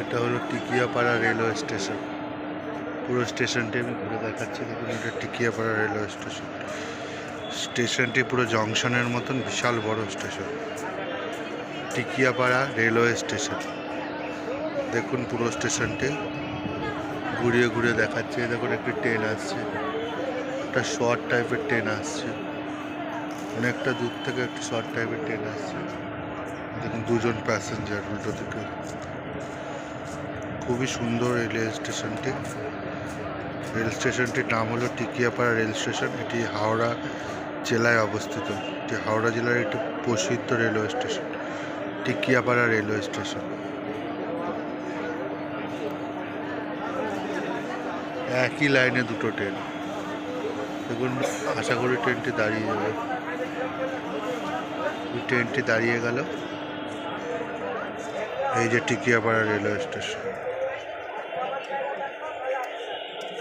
এটা হলো Tikiapara railway station. পুরো স্টেশনটি আমি ঘুরে দেখাচ্ছি, দেখুন, এটা টিকিয়াপাড়া রেলওয়ে স্টেশন। স্টেশনটি পুরো জংশনের মতন, বিশাল বড় স্টেশন। Tikiapara railway station. দেখুন পুরো স্টেশনটি। ঘুরিয়ে ঘুরিয়ে দেখাচ্ছে দেখুন, একটি ট্রেন আসছে। একটা শর্ট টাইপের ট্রেন আসছে। অনেকটা দূর থেকে একটি শর্ট টাইপের ট্রেন আসছে। দেখুন, দুজন প্যাসেঞ্জার উল্টো দিকে। খুবই সুন্দর রেল স্টেশনটি। রেল স্টেশনটির নাম হলো টিকিয়াপাড়া রেল স্টেশন। এটি হাওড়া জেলায় অবস্থিত। এটি হাওড়া জেলার একটি প্রসিদ্ধ railway station. Tikiapara railway station. একই লাইনে দুটো ট্রেন। দেখুন, আশা করি ট্রেনটি দাঁড়িয়ে যাবে। ট্রেনটি দাঁড়িয়ে গেল। এই যে টিকিয়াপাড়া রেলওয়ে স্টেশন।